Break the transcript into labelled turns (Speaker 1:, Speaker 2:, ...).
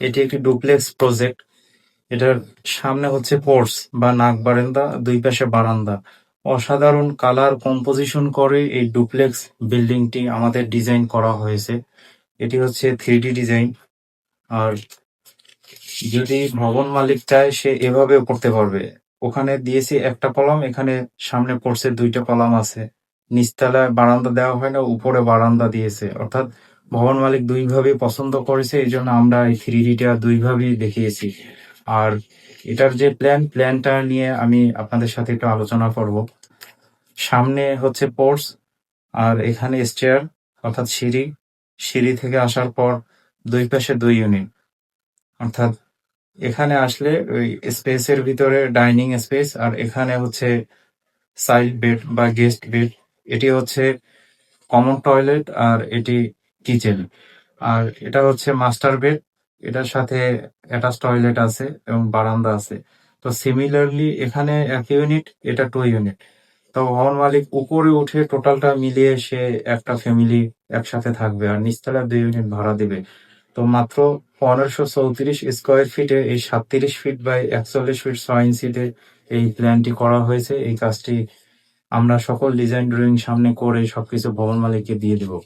Speaker 1: এটি একটি duplex project. এটার সামনে হচ্ছে পোর্স বা নাক বারান্দা, দুই পাশে বারান্দা। অসাধারণ কালার কম্পোজিশন করে এই ডুপ্লেক্স বিল্ডিংটি আমাদের ডিজাইন করা হয়েছে। এটি হচ্ছে থ্রি ডিজাইন। আর যদি ভবন মালিক চায়, সে এভাবেও করতে পারবে। ওখানে দিয়েছি একটা কলাম, এখানে সামনে পড়ছে দুইটা কলাম আছে। নিচতলায় বারান্দা দেওয়া হয় না, উপরে বারান্দা দিয়েছে। অর্থাৎ ভবন মালিক দুইভাবে পছন্দ করেছে, এই জন্য আমরা এই থ্রি ডিটা দুইভাবেই দেখিয়েছি। আর এটার যে প্ল্যান প্ল্যানটা নিয়ে আমি আপনাদের সাথে একটু আলোচনা করব। সামনে হচ্ছে পোর্স আর এখানে স্টেয়ার অর্থাৎ সিঁড়ি। সিঁড়ি থেকে আসার পর দুই পাশে দুই ইউনিট অর্থাৎ এখানে আসলে ওই স্পেসের ভিতরে ডাইনিং স্পেস আর এখানে হচ্ছে সাইড বেড বা গেস্ট বেড এটি হচ্ছে কমন টয়লেট আর এটি কিচেন। আর এটা হচ্ছে মাস্টার বেড। এটার সাথে অ্যাটাচ টয়লেট আছে এবং বারান্দা আছে। তো সিমিলারলি এখানে এক ইউনিট, এটা টু ইউনিট। তো ভবন মালিক উপরে উঠে টোটালটা মিলিয়ে সে একটা ফ্যামিলি একসাথে থাকবে আর নিচতলা দুই ইউনিট ভাড়া দেবে। তো মাত্র পনেরোশো চৌত্রিশ স্কোয়ার ফিটে, এই সাতত্রিশ ফিট বাই একচল্লিশ ফিট ছয় ইঞ্চিতে এই প্ল্যানটি করা হয়েছে। এই কাজটি আমরা সকল ডিজাইন, ড্রয়িং সামনে করে সবকিছু ভবন মালিককে দিয়ে দেবো।